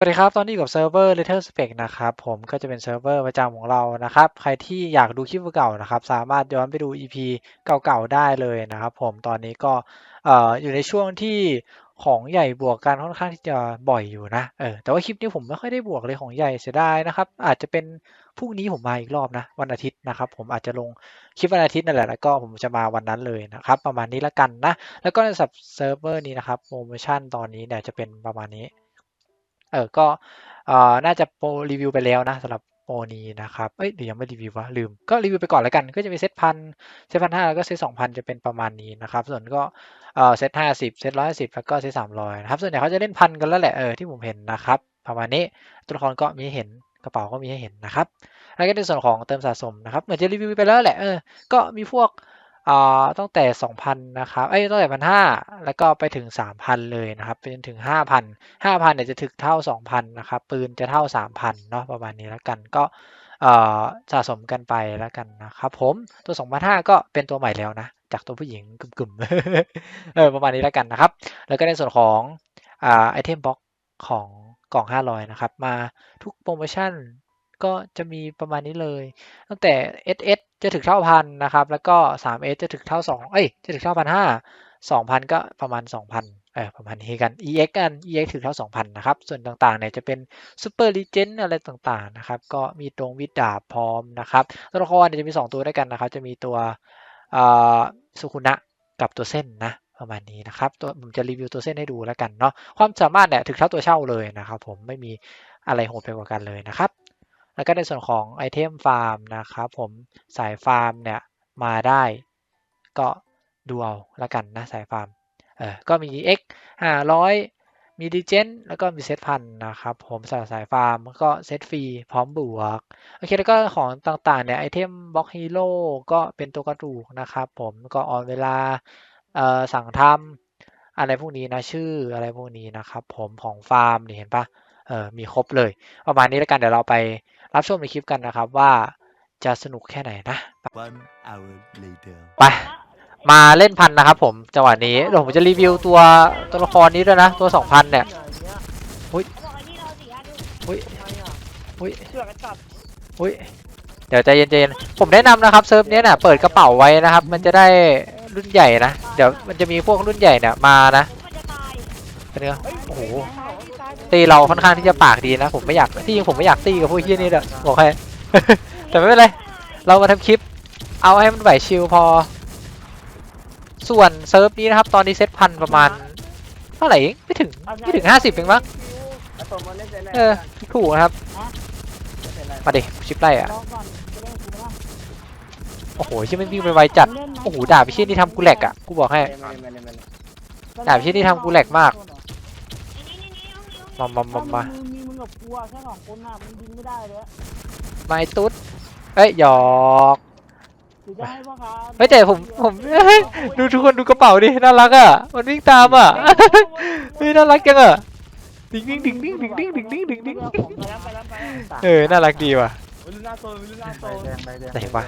สวัสดีครับ ตอนนี้กับเซิร์ฟเวอร์ Little Spec นะครับ ผมก็จะเป็นเซิร์ฟเวอร์ประจำของเรานะครับ ใครที่อยากดูคลิปเก่านะครับ สามารถย้อนไปดู EP เก่าๆ ได้เลยนะครับผม ตอนนี้ก็เอ่ออยู่ในช่วงที่ของใหญ่บวกกันค่อนข้างที่จะบ่อยอยู่นะ เออ แต่ว่าคลิปนี้ผมไม่ค่อยได้บวกเลยของใหญ่เสียดายนะครับ อาจจะเป็นพรุ่งนี้ผมมาอีกรอบนะ วันอาทิตย์นะครับ ผมอาจจะลงคลิปวันอาทิตย์นั่นแหละ แล้วก็ผมจะมาวันนั้นเลยนะครับ ประมาณนี้ละกันนะ แล้วก็ในสับเซิร์ฟเวอร์นี้นะครับ โปรโมชั่นตอนนี้เนี่ยจะเป็นประมาณนี้ เออก็น่าจะโปรรีวิวไปแล้วนะสำหรับโปรนี้นะครับเอ้ยหรือยังไม่รีวิววะลืม ก็รีวิวไปก่อนแล้วกัน ก็จะมีเซตพันเซตพันห้าแล้วก็เซตสองพันจะเป็นประมาณนี้นะครับ ส่วนก็เอ่อเซตห้าสิบเซตร้อยสิบแล้วก็เซตสามร้อยนะครับ ส่วนใหญ่เขาจะเล่นพันกันแล้วแหละเออที่ผมเห็นนะครับ ประมาณนี้ตัวละครก็มีให้เห็นกระเป๋าก็มีให้เห็นนะครับแล้วก็ในส่วนของเติมสะสมนะครับเหมือนจะรีวิวไปแล้วแหละเออก็มีพวก อ่าตั้งแต่ 2,000 นะครับ เอ้ย ตั้งแต่1,500แล้วก็ไปถึง 3,000 เลยนะครับ ไปจนถึง 5,000 5,000เนี่ยจะถึกเท่า 2,000 นะครับ ปืนจะเท่า 3,000 เนาะ ประมาณนี้แล้วกัน ก็เอ่อสะสมกันไปแล้วกันนะครับผม ตัว 2,500 ก็เป็นตัวใหม่แล้วนะ จากตัวผู้หญิงกึ่มๆ เออ ประมาณนี้แล้วกันนะครับ แล้วก็ในส่วนของอ่าไอเทมบ็อกของกล่อง 500 นะครับ มาทุกโปรโมชั่นก็จะมีประมาณนี้เลย ตั้งแต่ SS จะถึงเท่าพันนะครับ แล้วก็ 3S จะถึงเท่า 2 เอ้ย จะถึงเท่าพันห้า2,000ก็ประมาณ 2,000เออประมาณนี้กัน EX กัน EX ถึงเท่า 2,000 นะครับ ส่วนต่างๆเนี่ยจะเป็น Super Legend อะไรต่างๆนะครับ ก็มีตรงวิดดาบพร้อมนะครับ ตัวละครเนี่ยจะมี 2 ตัวด้วยกันนะครับ จะมีตัวสุคุนะกับตัวเส้นนะประมาณนี้นะครับตัวผมจะรีวิวตัวเส้นให้ดูแล้วกันเนาะความสามารถเนี่ยถึงเท่าตัวเช่าเลยนะครับ ผมไม่มีอะไรโหดไปกว่ากันเลยนะครับ แล้วก็ในส่วนของไอเทมฟาร์มนะครับผมสายฟาร์มเนี่ยมาได้ก็ดูเอาละกันนะสายฟาร์มเออก็มี X 500 มีดีเจนแล้วก็มีเซตพันนะครับผมสายสายฟาร์มก็เซตฟรีพร้อมบวกโอเคแล้วก็ของต่างๆเนี่ยไอเทมบล็อกฮีโร่ก็เป็นตัวกระดูกนะครับผมก็ออนเวลาเอ่อสั่งทำอะไรพวกนี้นะชื่ออะไรพวกนี้นะครับผมของฟาร์มนี่เห็นปะเออมีครบเลย ประมาณนี้แล้วกันเดี๋ยวเราไป รับชมในคลิปกันนะครับว่าจะสนุกแค่ไหนนะ One hour later. ไป มาเล่นพันนะครับผมจังหวะนี้เดี๋ยวผมจะรีวิวตัวตัวละครนี้ด้วยนะ ตัวสองพันเนี่ย อุ๊ยอุ้ยอุ้ยเสือกไอ้สัตว์อุ้ยเดี๋ยวใจเย็นๆ ผมแนะนำนะครับเซิร์ฟเนี้ยน่ะเปิดกระเป๋าไว้นะครับ มันจะได้รุ่นใหญ่นะ เดี๋ยวมันจะมีพวกรุ่นใหญ่เนี่ยมานะเป็นไงโอ้โห ตีเราค่อนข้างที่จะปากดีนะผมไม่อยากที่จริงผมไม่อยากตีกับพวกเฮี้ยนี่เลยบอกให้แต่ไม่เป็นไรเรามาทำคลิป เอาให้มันไหวชิลพอ ส่วนเซิร์ฟนี้นะครับตอนนี้เซตพันประมาณเท่าไหร่เองไม่ถึงไม่ถึงห้าสิบเองมั้งแล้วตัวมันเล่นใจแรกเออถูกนะครับมาดิชิปไล่อะรอก่อนจะได้กูนะโอ้โหที่มันวิ่งไปไวจัดโอ้โหด่าไปเชี่ยนี่ทำกูแหลกอะกูบอกให้ไม่ไม่ไม่ไม่ดาบที่นี่ทำกูแหลกมาก มามามามามึงมีมึงกับกูอะแค่สองคนน่ะมึงยิงไม่ได้เลยมาไอ้ตุ๊ดเอ้ยหยอก หรือจะให้พ่อค้าเฮ้ยแต่ผมผมเฮ้ยดูทุกคนดูกระเป๋าดิน่ารักอะ มันวิ่งตามอะ เฮ้ยน่ารักจังอะดิ้งดิ้งดิ้งดิ้งดิ้งดิ้งดิ้งดิ้งดิ้งดิ้งไปแล้วไปแล้วไปแล้วเออน่ารักดีว่ะวิลล่าโซนวิลล่าโซนไหนวะ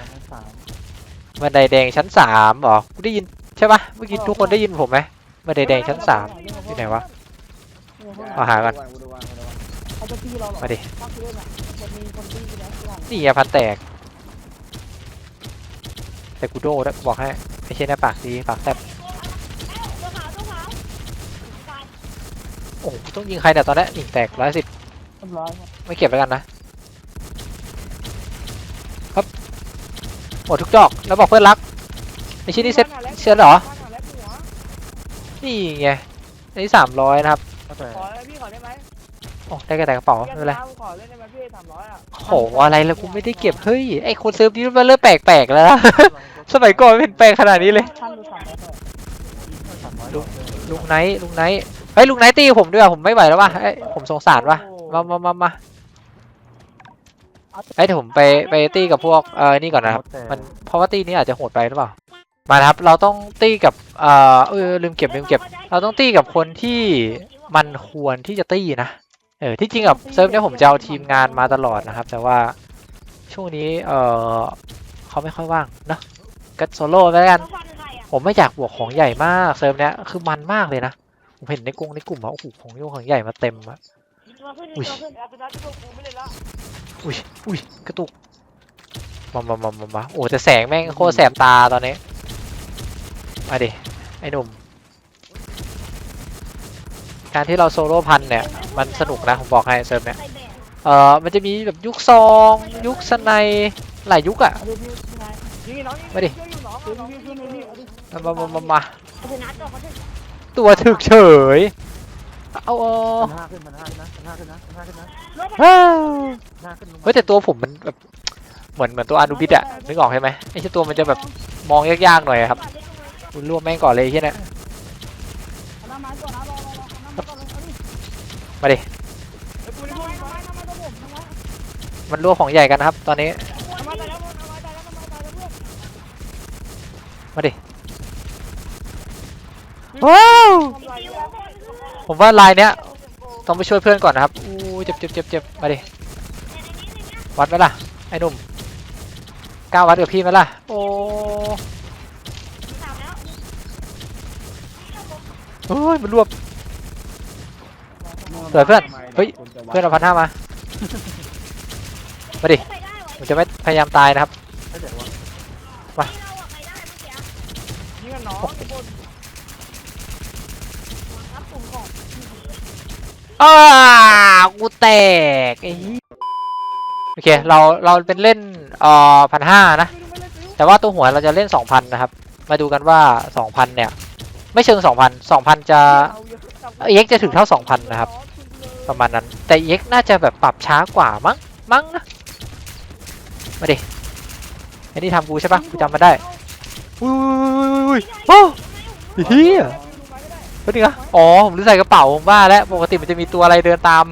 บันไดแดงชั้นสามเหรอกูได้ยินใช่ปะเมื่อกี้ทุกคนได้ยินผมไหมบันไดแดงชั้นสามที่ไหนวะ เอาหาก่อนเขาจะตีเราหรอมาดิ ถ้าคือเล่นอะจะมีคนตีไปแล้วที่หลังนี่อะพันแตก แต่กูโดนแล้วบอกให้ไม่ใช่หน้าปากดีปากแซบโอ้โหต้องยิงใครเนี่ยตอนนี้ยิงแตกร้อยสิบเรียบร้อยครับไม่เก็บแล้วกันนะหมดทุกดอกแล้วบอกเพื่อนรักไอชิ้นนี้เซ็ตเซ็ตเหรอ นี่ไงอันนี้สามร้อยนะครับ ขอเลยพี่ขอได้ไหมโอ้ได้แค่แต่กระเป๋าไม่เป็นไรขอเล่นได้ไหมพี่สามร้อยอะโหอะไรแล้วกูไม่ได้เก็บเฮ้ยไอคนเซิร์ฟนี้มันเริ่มแปลกๆแล้วนะ สมัยก่อนไม่เห็นแปลกขนาดนี้เลยท่านดูสามร้อยเถอะลุงไนท์ลุงไนท์เฮ้ยลุงไนท์ตีผมด้วยว่ะผมไม่ไหวแล้วว่ะเอ้ยผมสงสารว่ะมามามามาเอ้ยเดี๋ยวผมไปไปตีกับพวกเออนี่ก่อนนะครับ มันเพราะว่าตีนี้อาจจะโหดไปหรือเปล่า มานะครับ เราต้องตีกับเอ่อเออลืมเก็บลืมเก็บ เราต้องตีกับคนที่ มันควรที่จะตีนะ เออที่จริงกับเซิร์ฟเนี้ยผมจะเอาทีมงานมาตลอดนะครับ แต่ว่าช่วงนี้เออเขาไม่ค่อยว่างเนอะก็โซโล่ไปแล้วกัน ผมไม่อยากบวกของใหญ่มากเซิร์ฟเนี้ยคือมันมากเลยนะผมเห็นในกลุ่มในกลุ่มว่าโอ้โหของโยงของใหญ่มาเต็มอะตัวขึ้นอุ้ยตัวขึ้นแอปเป็นนัดที่พวกกูไม่เล่นละอุ้ยอุ้ยกระตุกมามามามามาโอ้แต่แสงแม่งโคตรแสบตาตอนนี้มาดิไอ้หนุ่ม การที่เราโซโล่พันเนี่ย มันสนุกนะ ผมบอกให้เซิร์ฟเนี่ย เอ่อ มันจะมีแบบยุคซอง ยุคสไนด์หลายยุคอะมาดิมามามามาตัวถึกเฉย เอาเอาพันห้าขึ้นพันห้าขึ้นนะพันห้าขึ้นนะพันห้าขึ้นนะรถเฮ้ยแต่ตัวผมมันแบบเหมือนเหมือนตัวอานูบิดอะนึกออกใช่ไหมไอ้ตัวมันจะแบบมองยากๆหน่อยครับคุณรวมแม่งก่อนเลยไอ้เหียเนี่ มาดิไอ้กูนี่ทำพูไมดทำไมทำไมตัวผมทำไมมันรวของใหญ่กันนะครับ ตอนนี้ มาดิว้าวทำไรอะผมว่าลายเนี้ยต้องไปช่วยเพื่อนก่อนนะครับอู้เจ็บเจ็บเจ็บเจ็บมาดิ วัดไหมล่ะ ไอ้หนุ่มกล้าวัดกับพี่ไหมล่ะ โอ้เฮ้ยมันรวบ สวยเพื่อนเฮ้ยเพื่อนเอาพันห้ามา มาดิ ผมจะไม่พยายามตายนะครับ ไม่เดี๋ยววะยิงกับน้องไอ้บนอ้ากูแตกไอ้เหี้ยโอเค เรา เราเป็นเล่นเอ่อพันห้านะไม่รู้ไม่เล่นซิวแต่ว่าตัวหัวเราจะเล่นสองพันนะครับ มาดูกันว่าสองพันเนี่ย ไม่เชิงสองพันสองพันจะ เอ็กจะถึงเท่าสองพันะครับ ประมาณนั้น แต่เอ็กน่าจะแบบปรับช้ากว่ามั้ง มั้งนะ มาดิไอ้นี่ทำกูใช่ปะกูจำมาได้อุ้ยอ้ยอุ้ยอุ้ยโอ้เฮียก็ดีนะอ๋อ ผมลืมใส่กระเป๋าผมว่าแล้ว ปกติมันจะมีตัวอะไรเดินตาม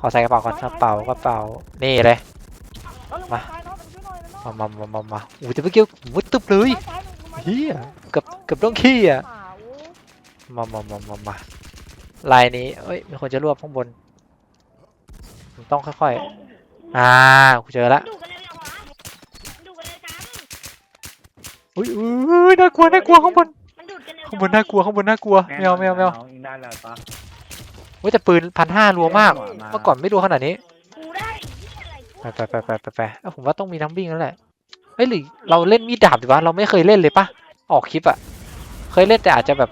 ขอใส่กระเป๋าก่อนกระเป๋ากระเป๋า นี่เลย มา มามามามามาอู้แต่เมื่อกี้ผมมุดตึบเลยเฮียเกือบเกือบต้องขี้อะ มามามามามา ลายนี้เอ้ยมีคนจะรวบข้างบนผมต้องค่อยๆ อ่ากูเจอละดูกันเลยเหรอดูกันเลยกันอุ้ยอุ้ยน่ากลัวน่ากลัวข้างบนมันดูดกันเร็วข้างบนน่ากลัวข้างบนน่ากลัวไม่เอาไม่เอาไม่เอายิงได้แล้วปะเว้ยแต่ปืนพันห้ารัวมากเมื่อก่อนไม่รัวขนาดนี้กูได้อะไรกูไปไปไปไปไปไปเอ้าผมว่าต้องมีน้ำวิ่งแล้วแหละเฮ้ยหรือเราเล่นมีดดาบดีวะเราไม่เคยเล่นเลยปะออกคลิปอะเคยเล่นแต่อาจจะแบบ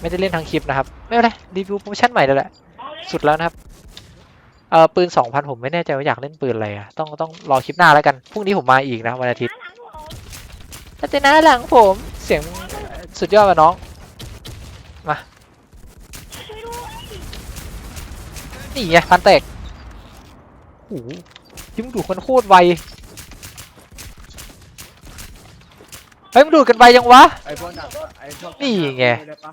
ไม่ได้เล่นทั้งคลิปนะครับ ไม่เป็นไรรีวิวโปรโมชั่นใหม่แล้วแหละสุดแล้วนะครับเออปืนสองพันผมไม่แน่ใจว่าอยากเล่นปืนอะไรอะต้องต้องรอคลิปหน้าแล้วกันพรุ่งนี้ผมมาอีกนะวันอาทิตย์แล้วแต่หน้าหลังผมเสียงสุดยอดว่ะน้องมานี่ไงพันแตกโอ้โหที่มึงดูดคนโคตรไว เฮ้ยมึงดูดกันไวยังวะ ไอ้พวกดักไอ้พวกนี่ไง ด้ปะ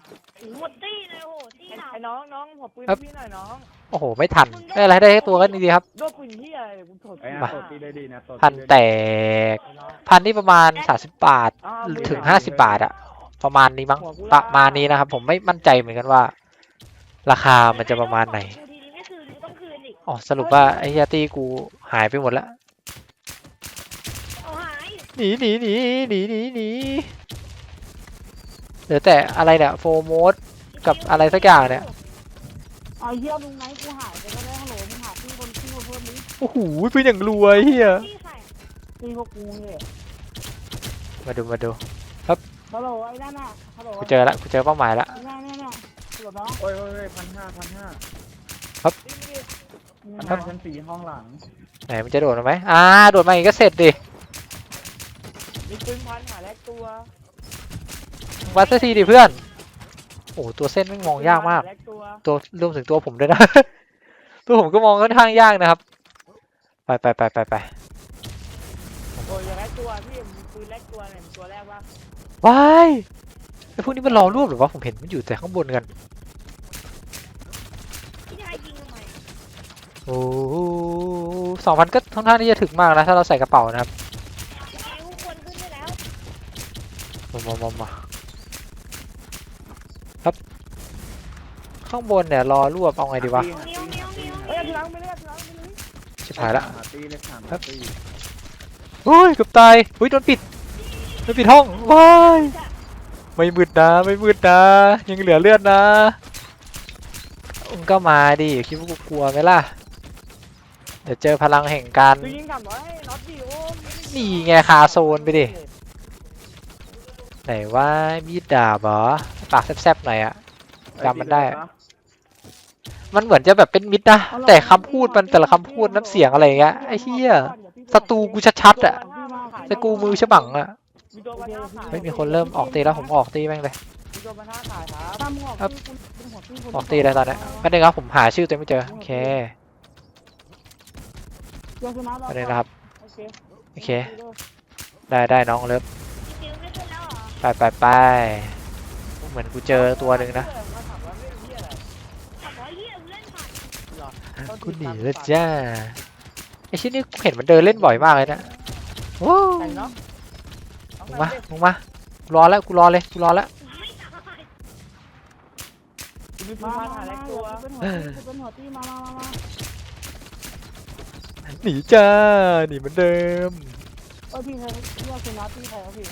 หมดตี้เลยโหตี้หนาวไอ้น้องน้องผมปืนพี่หน่อยน้องโอ้โห ไม่ทันไม่เป็นไรได้แค่ตัวก็ดีครับ โดนปืนที่อะไรกูถดไอ้มาตัวตีได้ดีนะตัวพันแตก พันนี่ประมาณสามสิบบาท ถึงห้าสิบบาทอะประมาณนี้มั้งประมาณนี้นะครับ ผมไม่มั่นใจเหมือนกันว่า ราคามันจะประมาณไหน กูทีนี้ไม่คืนกูต้องคืนอีกอ๋อสรุปว่าไอ้เฮียตี้กูหายไปหมดแล้วเอา หายหนีหนีหนีหนีหนีหนีเหลือแต่อะไรเนี่ยโฟโมดกับอะไรสักอย่างเนี่ยเอาเยี่ยมึงไหมกูหายไปแล้วเนี่ยฮัลโหลมึงหาพี่คนพี่คนเพิ่มนี้โอ้โหปืนอย่างรวยเฮียตี้ใส่พี่พวกกูเนี่ยมาดูมาดูฮัลโหลไอ้นั่นน่ะฮัลโหลกูเจอละกูเจอเป้าหมายละเนี่ยเนี่ยเนี่ยฮัลโหลน้องโอ้ยโอ้ยพันห้าพันห้าพัพันนห้าห้าชั้นสี่ห้องหลังไหนมันจะโดดมาไหมอ่าโดดมาอีกก็เสร็จดิ มีปืนพันหาแลกตัววัดสักทีดิเพื่อน โอ้โหตัวเส้นไม่งมองยากมากแลกตัวตัวรวมถึงตัวผมด้วยนะ ตัวผมก็มองค่อนข้างยากนะครับ ไปไปไปไปไปโอ้ยอย่าแลกตัวพี่มีปืนแลกตัวเนี่ยมีตัวแรกว่าว้ายไอพวกนี้มันรอรวบหรือวะผมเห็นมันอยู่แต่ข้างบนกัน พี่ชายยิงทำไมโอ้สองพันก็ค่อนข้างที่จะถึงมากนะถ้าเราใส่กระเป๋านะครับ มามามามาครับ ข้างบนเนี่ยรอรวบเอาไงดีวะเมียวเมียวเมียวเฮ้ยทีหลังไม่เล่นทีหลังไม่เล่นชิบหายละหาตีเลยสามครับตีเฮ้ยเกือบตายเฮ้ยโดนปิดโดนปิดห้องว้ายไม่มืดนะ ไม่มืดนะ ยังเหลือเลือดนะโอ้ก็มาดิคิดว่ากูกลัวไหมล่ะ เดี๋ยวเจอพลังแห่งการคือยิงกลับมาให้น็อตดิโอ้นี่ไงคาโซนไปดิ ไหนว่ามีดดาบเหรอปากแซบๆหน่อยอะจำมันได้ มันเหมือนจะแบบเป็นมิดนะแต่คำพูดมันแต่ละคำพูดน้ำเสียงอะไรอย่างเงี้ยไอ้เหี้ยศัตรูกูชัดๆอะแต่กูมือฉบังอะมีตัวพันห้าขายไม่มีคนเริ่มออกตีแล้วผมออกตีแม่งเลย มีตัวพันห้าขายครับตามมึงออกที่คุณเป็นหัวที่คุณออกตีเลยตอนเนี้ยก็ได้ครับผมหาชื่อตัวเองไม่เจอโอเคเดี๋ยวชนะเราก็ได้นะครับ โอเคโอเค ได้ได้น้องเลิฟ ไปไปไปเหมือนกูเจอตัวหนึ่งนะกูหนีแล้วจ้าไอชิ้นนี้เห็นมันเดินเล่นบ่อยมากเลยนะโอ้มึงมามึงมากูรอแล้วกูรอเลยกูรอแล้วมาหาแลตันีหนีจ้าหนีเหมือนเดิมโอ้พี่เคยเรียกคุณนัทพี่ใครพี่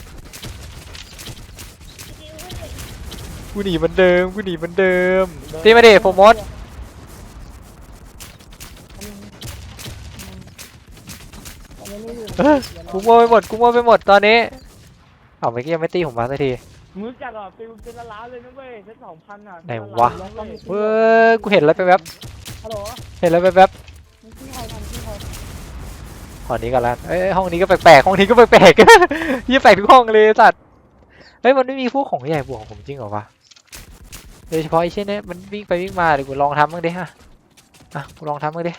กูหนีเหมือนเดิมกูหนีเหมือนเดิมตีมาดิโฟมดอันนี้ไม่อยู่เออกูโม่ไปหมดกูโม่ไปหมดตอนนี้เอาเมื่อกี้ยังไม่ตีผมมาสักทีมือจัดอะฟิลเป็นละล้านเลยนะเว้ยเซ็ตสองพันอะไหนวะเว้ยกูเห็นแล้วไปแวบฮัลโหลเห็นแล้วไปแวบมึงชื่อใครทำชื่อใครห้องนี้ก็แล้วเอ้ยห้องนี้ก็แปลกๆห้องนี้ก็แปลกๆยี่แปลกทุกห้องเลยสัตว์เฮ้ยมันไม่มีพวกของใหญ่บวกของผมจริงเหรอวะ โดยเฉพาะไอ้เช่นนี้มันวิ่งไปวิ่งมาเดี๋ยวกูลองทำบ้างดิฮะอะกูลองทำบ้างดิ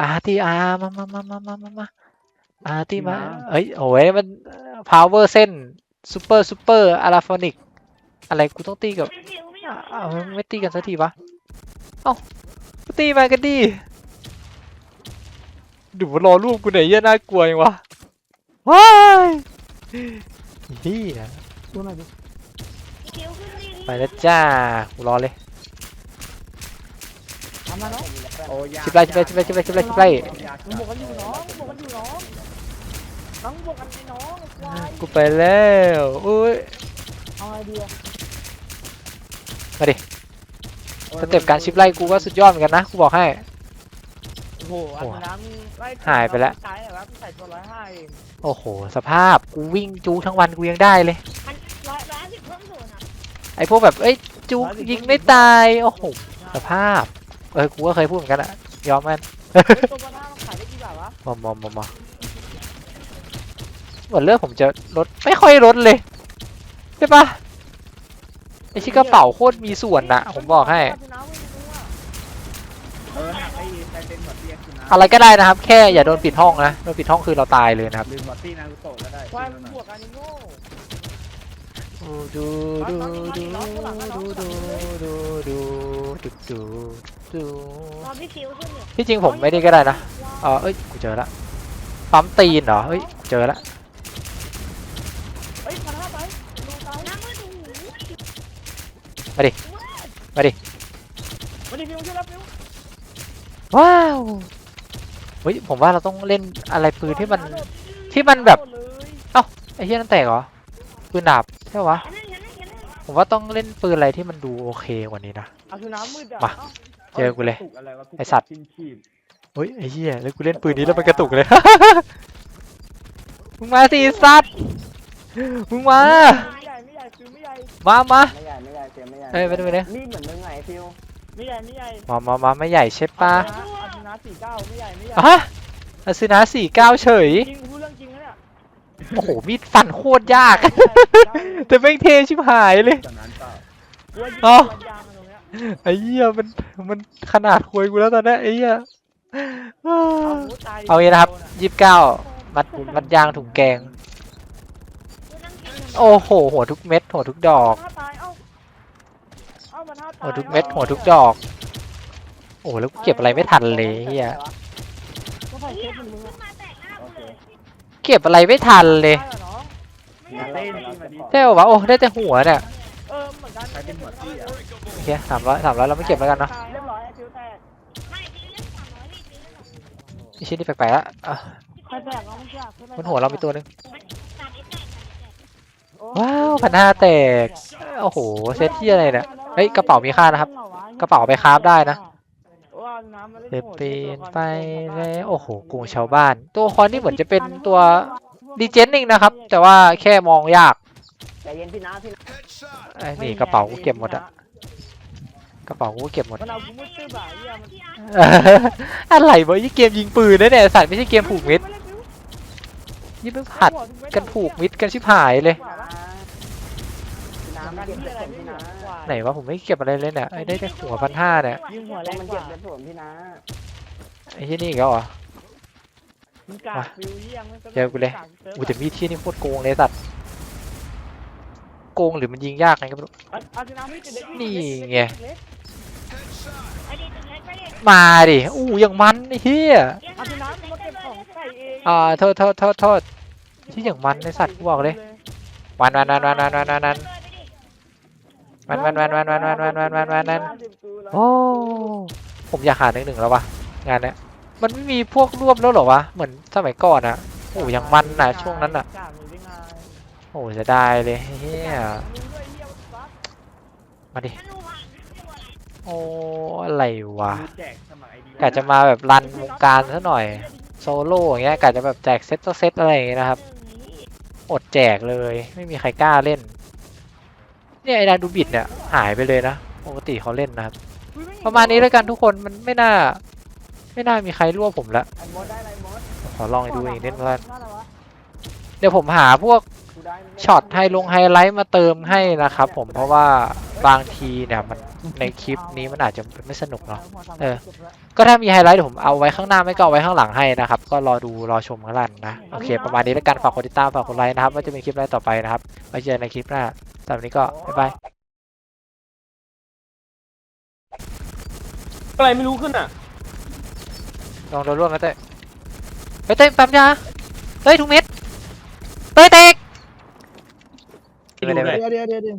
อาร์ตีอาร์มามามามามามามาอาร์ตีมาเอ้ยโอ้ยมัน power เส้น super super อาราฟอนิกอะไรกูต้องตีกับไม่คิวไม่ยออ้ามวขึ้นมึงไม่ตีกันสักทีวะเอ้ากูตีมากันดิดูว่ารอรูปกูไหนอยเหี้ยน่ากลัวยังวะว้ายเฮียดูหน่อยดิคิวขึ้นนี่ ไปแล้วจ้ากูรอเลย ทำมาเนาะโอ้ยาชิบไล่ชิบไล่ชิบไล่ชิบไล่ชิบไล่ชิบไล่มึงบอกกันอยู่น้องมึงบอกกันอยู่น้องน้องบอกกันไอ้น้องไอ้ควายกูไปแล้วอุ้ย เอาไงดีอะสเต็ปการชิบไล่กูก็สุดยอดเหมือนกันนะ กูบอกให้ โอ้โหอันน้ำไล่หายไปแล้วตายแล้วใส่ตัวร้อยห้าเองโอ้โห สภาพ กูวิ่งจูทั้งวันกูยังได้เลย มัน ไอพวกแบบเอ้ยจูยิงไม่ตาย โอ้โหสภาพ เออกูก็เคยพูดเหมือนกันอะยอมมันเฮ้ยตัวพันห้ามันขายได้กี่บาทวะมามามามเหมือนเลือดผมจะลดไม่ค่อยลดเลยใช่ปะไอชิกระเป๋าโคตรมีส่วนนะผมบอกให้ชนะเว้ยไม่รู้อะเออหักไอ้ใครเป็นหัวเตี้ยคือนะอะไรก็ได้นะครับ แค่อย่าโดนปิดห้องนะ โดนปิดห้องคือเราตายเลยนะครับลืมหัวตี้นารุโตะก็ได้ควายชื่มัอนหน่อยบวกกันนี่โง่ ดูดูดูดูดูดูดูดูดูดูดูรอพี่คิวขึ้นอยู่ที่จริงผมไม่ได้ก็ได้นะเออเอ้ยกูเจอละปั๊มตีนเหรอเอ้ยเจอละเฮ้ยพันห้าไปดูตายน้ำมือถูมาดิมาดิมาดิฟิวช่วยรับฟิวว้าวเฮ้ยผมว่าเราต้องเล่นอะไรปืนที่มันที่มันแบบเลยไอ้เหี้ยนั่นแตกเหรอปืนดาบใช่ปะแค่นั้นแค่นั้นแค่นั้นผมว่าต้องเล่นปืนอะไรที่มันดูโอเคกว่านี้นะ เอาคือน้ำมืดอะมา เจอกูเลยตุกอะไรวะกูไอ้สัตว์ กินขีดเฮ้ยไอ้เหี้ยแล้วกูเล่นปืนนี้แล้วมันกระตุกเลย มึงมาสิสัตว์มึงมา ไม่ใหญ่ไม่ใหญ่ฟิวไม่ใหญ่มามา ไม่ใหญ่ไม่ใหญ่เสียไม่ใหญ่เฮ้ยไปดูไปดูนี่เหมือนมึงไงฟิวไม่ใหญ่ไม่ใหญ่มามามาไม่ใหญ่ใช่ปะเอาชนะสี่เก้าไม่ใหญ่ไม่ใหญ่ฮะอาซินะสี่เก้าเฉย จริง โอ้โห มีดฟันโคตรยาก แต่แม่งเทชิบหายเลย จากนั้นเปล่ากูว่ายิงอ๋อปืนยางมาตรงเนี้ยไอ้เหี้ยมันมันขนาดควยกูแล้วตอนนี้ไอ้เหี้ยเอาหูตายเอางี้นะครับยี่สิบเก้ามัดมัดยางถุงแกงกูนั่งกินทำไมโอ้โห หัวทุกเม็ด หัวทุกดอกมันห้าตายเอ้าเอ้ามันห้าตายหัวทุกเม็ด หัวทุกดอก โอ้แล้วกูเก็บอะไรไม่ทันเลยไอ้เฮียก็ใส่เช็คมึงขึ้นมาแตกหน้ากูเลย เก็บอะไรไม่ทันเลยได้เหรอน้องไม่มาได้เต้นนี่มาดิใช่ปะวะโอ้ได้แต่หัวเนี่ยเออเหมือนกันใครเป็นหัวตี้อะโอเคสามร้อยสามร้อยเราไม่เก็บแล้วกันเนาะเรียบร้อยไอ้ฟิวแตกไม่พี่เล่นสามร้อยพี่พี่เล่นสองร้อยไอ้ชิ้นนี้แปลกๆละอะใครแตกเราไม่ใช่บนหัวเรามีตัวหนึงสามเอ็ดแตกสามเอ็ดแตกว้าวพันห้าแตกโอ้โหเซตที่อะไรเนี่ยตเฮ้ยกระเป๋ามีค่านะครับ กระเป๋าไปคราฟได้นะ ว่าน้ำมันล่นเดโหดปีนตัวละครไปตัวละครแล้วโอ้โหกรุงชาวบ้าน ตัวละครนี่เหมือนจะเป็นตัวดีเจนนิ่งนะครับ แต่ว่าแค่มองยากใจเย็นพี่น้าพี่น้าไอ้นี่กระเป๋ากูเก็บหมดอะกระเป๋ากูเก็บหมด มันเอากูมุดตื้อบ่าเหี้ยมันอะไรวะยี่เกมยิงปืนนะเนี่ยสัตว์ไม่ใช่เกมผูกมิดยี่เป็นผัดกันผูกมิดกันชิบหายเลยน้ำเก็บอะไรไม่หนา ไหนวะผมไม่เก็บอะไรเลยเนี่ยไอ้ได้แต่หัวพันห้าเนี่ยยิงหัวแรงกว่าไอ้ที่นี่อีกแล้วเหรอมึงกามาดฟิวเยี่ยงไม่สำเจอกูเลย อูแต่มีดที่นี่โคตรโกงเลยสัตว์โกงหรือมันยิงยากไงก็ไม่รู้ เอาเอาชนะพี่ติดเล็กนี่เล็กไง เล็กไอ้ดิตึงเล็กไปดิมาดิอู้ยังมันไอ้เหี้ยเอาชนะกูมาเก็บของใส่เองอ่าโทษโทษโทษโทษที่อย่างมันไอ้สัตว์กูบอกเลยวันวันวันวันวันวันวันวัน วันวันวันวันวันวันวันวันวันวันวันโอ้ผมอยากหาหนึ่งหนึ่งแล้ววะงานเนี้ยมันไม่มีพวกรวบแล้วเหรอวะเหมือนสมัยก่อนอะโอ้ยังมันน่ะช่วงนั้นอะโอ้จะได้เลยเฮียมาดิโอ้อะไรวะกสมัยดีกะจะมาแบบรันวงการซะหน่อยโซโล่อย่างเงี้ยกะจะแบบแจกเซตต่อเซตอะไรอย่างเงี้ยนะครับ อดแจกเลยไม่มีใครกล้าเล่น เนี่ยไอ้ดานดูบิดเนี่ยหายไปเลยนะปกติเขาเล่นนะครับ ประมาณนี้แล้วกันทุกคนมันไม่น่า ไม่น่ามีใครรั่วผมละไอ้มดได้ไรมดขอลองไปดูอีกนิดนึงนั่นแหละวะเดี๋ยวผมหาพวกกูได้ช็อตไฮลงไฮไลท์มาเติมให้นะครับผมเพราะว่าบางทีเนี่ยมันในคลิปนี้มันอาจจะไม่สนุกเนาะ เออ ก็ถ้ามีไฮไลท์เดี๋ยวผมเอาไว้ข้างหน้าไม่ก็เอาไว้ข้างหลังให้นะครับ ก็รอดูรอชมกันละกันนะ โอเค ประมาณนี้แล้วกันฝากกดติดตามฝากกดไลค์นะครับว่าจะมีคลิปอะไรต่อไปนะครับไว้เจอกันในคลิปหน้า สำหรับวันนี้ก็บ๊ายบาย อะไรไม่รู้ขึ้นอะ ลองโดนร่วมนะเต้ยเฮ้ยเต้ยปั๊มยาเฮ้ยทุกเม็ดเต้ยเตกไปดูเลยเดี๋ยวเดี๋ยวเดี๋ยวเดี๋ยว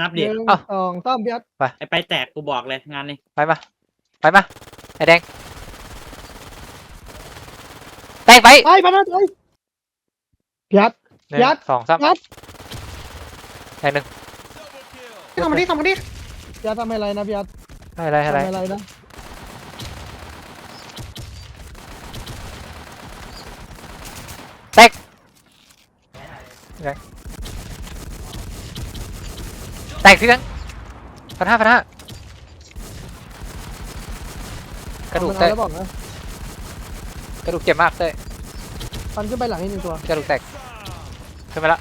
นับหดินึ่งเอ้าสองสามพี่อัดไอไปแตกกูบอกเลยงานนี้ไปมา ไปมา ไอแดง แตกไปไปมาแล้วไปพี่อัด หนึ่งยัดสองสามยัด แตกหนึ่งทำมาดิทำมาดิพี่อัดทำอะไรนะพี่อัดให้อะไรให้ทำอะไรอะไรนะแตกสิกันพันห้าพันห้ากระดูกมันแตเอากแล้วบอกนะกระดูกเจ็บมากเต้ยฟันขึ้นไปหลังนิดหนึ่งตัวกระดูกแตกขึ้นมาละ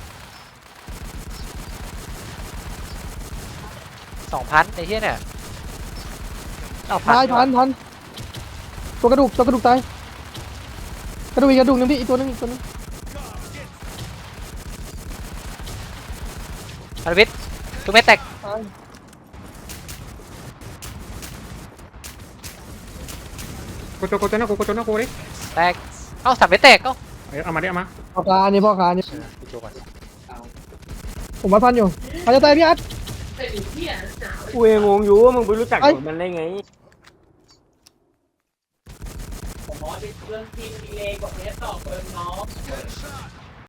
สองพันไอ้เหี้ยเนี่ยเอาพันตายพันพันตัวกระดูกตัวกระดูกตายกระดูกอีกกระดูกหนึงพี่อีกตัวหนึงอีกตัวหนึงพันวิทย์ทุกเม็ดแตกตายกูตัวกูตัวนะกูกูตัวนะกูดิแตกเอ้าสามเม็ดแตกเอ้าเอ้ยเอามาดิเอามาพ่อค้าอันนี้พ่อค้าอันนี้พี่โจก่อนผมมาพันอยู่พันจะตายพี่อัด แต่เกูเองงงอยู่ว่ามึงไปรู้จักกัมันได้ไงผมมอเป็นเรื่องทีมดีเลยกว่เนี้ตอเกินน้อง